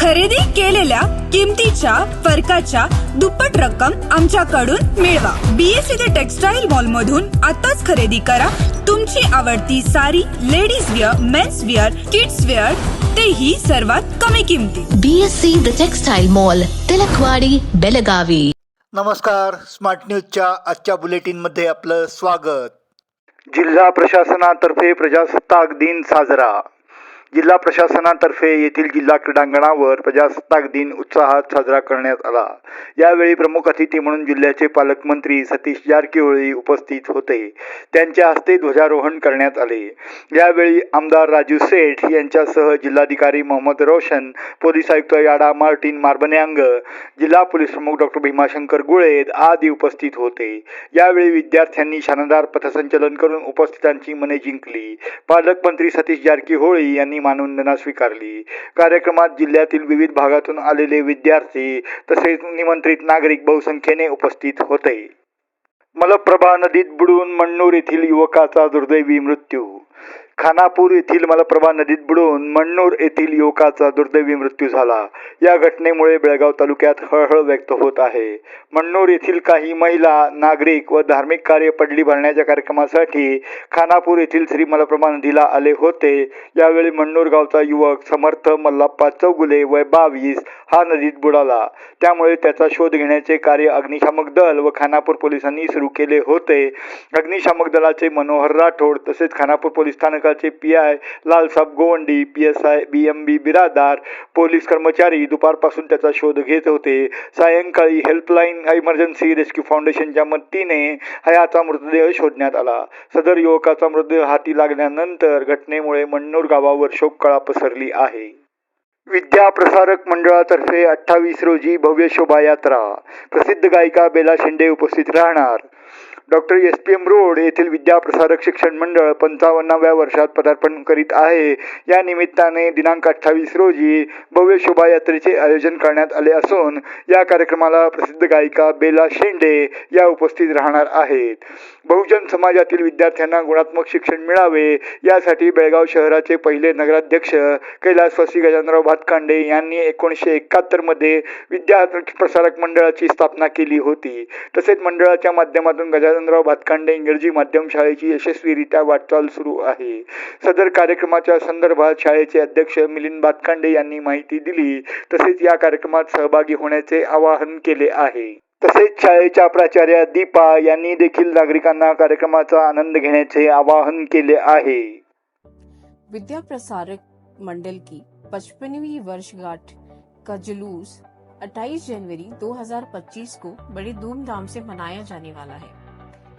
खरेदी केलेल्या किमतीच्या फरकाच्या दुप्पट रक्कम आमच्याकडून मिळवा. बीएससी ते टेक्सटाईल मॉल मधून आताच खरेदी करा. तुमची आवडती sari ladies wear men's wear kids wear तेही सर्वात कमी किमतीत BSC the textile mall Tilakwadi Belagavi. नमस्कार. स्मार्ट न्यूजच्या आजच्या बुलेटिनमध्ये आपलं स्वागत. जिल्हा प्रशासनातर्फे प्रजासत्ताक दिन साजरा. जिल्हा प्रशासनातर्फे येथील जिल्हा क्रीडांगणावर प्रजासत्ताक दिन उत्साहात साजरा करण्यात आला. यावेळी प्रमुख अतिथी म्हणून जिल्ह्याचे पालकमंत्री सतीश जारकिहोळी उपस्थित होते. त्यांच्या हस्ते ध्वजारोहण करण्यात आले. यावेळी आमदार राजू सेठ यांच्यासह जिल्हाधिकारी मोहम्मद रोशन पोलीस आयुक्त याडा मार्टिन मार्बन्यांग जिल्हा पोलीस प्रमुख डॉक्टर भीमाशंकर गुळेद आदी उपस्थित होते. यावेळी विद्यार्थ्यांनी शानदार पथसंचलन करून उपस्थितांची मने जिंकली. पालकमंत्री सतीश जारकीहोळी यांनी मानवंदना स्वीकारली. कार्यक्रमात जिल्ह्यातील विविध भागातून आलेले विद्यार्थी तसेच निमंत्रित नागरिक बहुसंख्येने उपस्थित होते. मलप्रभा नदीत बुडून मण्णूर येथील युवकाचा दुर्दैवी मृत्यू खानापूर येथील मलप्रभा नदीत बुडून मण्णूर येथील युवकाचा दुर्दैवी मृत्यू झाला. या घटनेमुळे बेळगाव तालुक्यात हळहळ व्यक्त होत आहे. मण्णूर येथील काही महिला नागरिक व धार्मिक कार्य पडली भरण्याच्या कार्यक्रमासाठी खानापूर येथील श्री मलप्रभा नदीला आले होते. यावेळी मण्णूर गावचा युवक समर्थ मल्लाप्पा चौगुले वय बावीस हा नदीत बुडाला. त्यामुळे त्याचा शोध घेण्याचे कार्य अग्निशामक दल व खानापूर पोलिसांनी सुरू केले होते. अग्निशामक दलाचे मनोहर राठोड तसेच खानापूर पोलीस स्थानकाचे P I Lalsab Gowandi P S I B M B Biradar police कर्मचारी दुपारपासून त्याचा शोध घेत होते. सायंकाळी हेल्पलाईन इमर्जन्सी रेस्क्यू फाउंडेशनच्या मदतीने हयाचा मृतदेह शोधण्यात आला. सदर युवकाचा मृतदेह हाती लागल्यानंतर घटनेमुळे मण्णूर गावावर शोककळा पसरली आहे. विद्या प्रसारक मंडळातर्फे अठ्ठावीस रोजी भव्य शोभायात्रा. प्रसिद्ध गायिका बेला शिंदे उपस्थित राहणार. Doctor S P M road येथील विद्या प्रसारक शिक्षण मंडळ पंचावन्नाव्या वर्षात पदार्पण करीत आहे. या निमित्ताने दिनांक अठ्ठावीस रोजी भव्य शोभायात्रेचे आयोजन करण्यात आले असून या कार्यक्रमाला प्रसिद्ध गायिका बेला शेंडे या उपस्थित राहणार आहेत. बहुजन समाजातील विद्यार्थ्यांना गुणात्मक शिक्षण मिळावे यासाठी बेळगाव शहराचे पहिले नगराध्यक्ष कैलासवासी गजानराव भातकांडे यांनी एकोणीसशे एकाहत्तरमध्ये विद्या प्रसारक मंडळाची स्थापना केली होती. तसेच मंडळाच्या माध्यमातून गजा गजाननराव भातकांडे इंग्रजी माध्यम शाळेची यशस्वीरित्या वाटचाल सुरू आहे. सदर कार्यक्रमाच्या संदर्भात शाळेचे अध्यक्ष मिलिंद भातकांडे यांनी माहिती दिली. तसेच या कार्यक्रमात सहभागी होण्याचे आवाहन केले आहे. तसेच शाळेच्या प्राचार्या दीपा यांनी देखील नागरिकांना कार्यक्रमाचा आनंद घेण्याचे आवाहन केले आहे. विद्या प्रसारक मंडल की पचपनवी वर्षगांठ का जुलूस 28 जनवरी 2025 को बड़ी धूमधाम से मनाया जाने वाला है।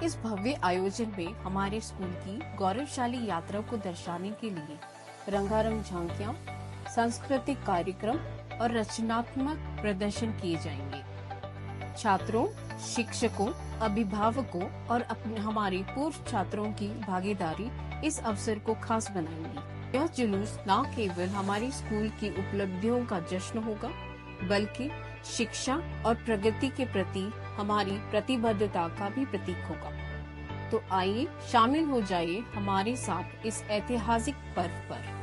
इस भव्य आयोजन में हमारे स्कूल की गौरवशाली यात्रा को दर्शाने के लिए रंगारंग झांकियाँ, सांस्कृतिक कार्यक्रम और रचनात्मक प्रदर्शन किए जाएँगे। छात्रों, शिक्षकों, अभिभावकों और अपने हमारे पूर्व छात्रों की भागीदारी इस अवसर को खास बनाएँगी। यह जुलूस न केवल हमारे स्कूल की उपलब्धियों का जश्न होगा, बल्कि शिक्षा और प्रगति के प्रति हमारी प्रतिबद्धता का भी प्रतीक होगा। तो आइए, शामिल हो जाइए हमारे साथ इस ऐतिहासिक पर्व पर।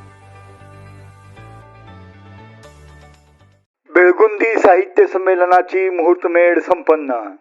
बेलगुंदी साहित्य संमेलनाची मुहूर्तमेढ संपन्न।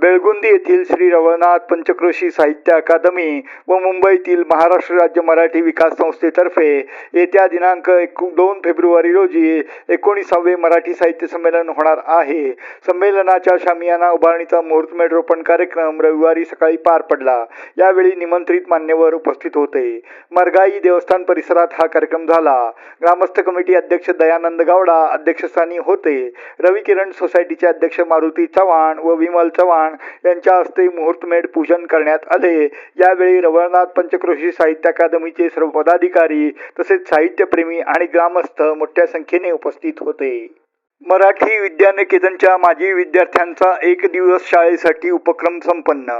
बेळगुंदी येथील श्री रवळनाथ पंचक्रोशी साहित्य अकादमी व मुंबईतील महाराष्ट्र राज्य मराठी विकास संस्थेतर्फे येत्या दिनांक एक दोन फेब्रुवारी रोजी एकोणीसावे मराठी साहित्य संमेलन होणार आहे. संमेलनाच्या शामियाना उभारणीचा मुहूर्तमेढ रोपण कार्यक्रम रविवारी सकाळी पार पडला. यावेळी निमंत्रित मान्यवर उपस्थित होते. मरगाई देवस्थान परिसरात हा कार्यक्रम झाला. ग्रामस्थ कमिटी अध्यक्ष दयानंद गावडा अध्यक्षस्थानी होते. रविकिरण सोसायटीचे अध्यक्ष मारुती चव्हाण व विमल चव्हाण यांच्या हस्ते मुहूर्तमेढ पूजन करण्यात आले. यावेळी रवळनाथ पंचक्रोशी साहित्य अकादमीचे सर्व पदाधिकारी तसेच साहित्यप्रेमी आणि ग्रामस्थ मोठ्या संख्येने उपस्थित होते. मराठी विद्यानिकेतनच्या माजी विद्यार्थ्यांचा एक दिवस शाळेसाठी उपक्रम संपन्न.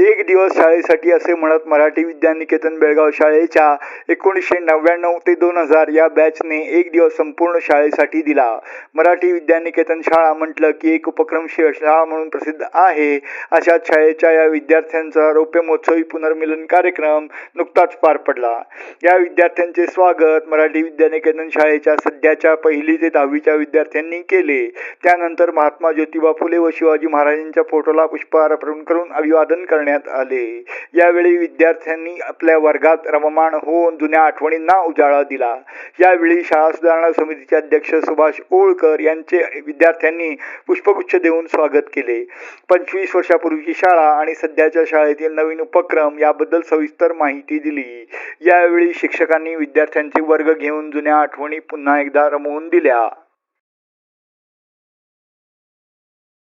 एक दिवस शाळेसाठी असे म्हणत मराठी विद्यानिकेतन बेळगाव शाळेच्या एकोणीसशे नव्याण्णव ते दोन हजार या बॅचने एक दिवस संपूर्ण शाळेसाठी दिला. मराठी विद्यानिकेतन शाळा म्हटलं की एक उपक्रम शाळा म्हणून प्रसिद्ध आहे. अशा शाळेच्या या विद्यार्थ्यांचा रौप्य महोत्सवी पुनर्मिलन कार्यक्रम नुकताच पार पडला. या विद्यार्थ्यांचे स्वागत मराठी विद्यानिकेतन शाळेच्या सध्याच्या पहिली ते दहावीच्या विद्यार्थ्यांनी केले. त्यानंतर महात्मा ज्योतिबा फुले व शिवाजी महाराजांच्या फोटोला पुष्पहार अर्पण करून अभिवादन करण्यात आले. यावेळी विद्यार्थ्यांनी आपल्या वर्गात रममाण होऊन जुन्या आठवणींना उजाळा दिला. यावेळी शाळा सुधारणा समितीचे अध्यक्ष सुभाष ओळकर यांचे विद्यार्थ्यांनी पुष्पगुच्छ देऊन स्वागत केले. पंचवीस वर्षापूर्वीची शाळा आणि सध्याच्या शाळेतील नवीन उपक्रम याबद्दल सविस्तर माहिती दिली. यावेळी शिक्षकांनी विद्यार्थ्यांचे वर्ग घेऊन जुन्या आठवणी पुन्हा एकदा रमवून दिल्या.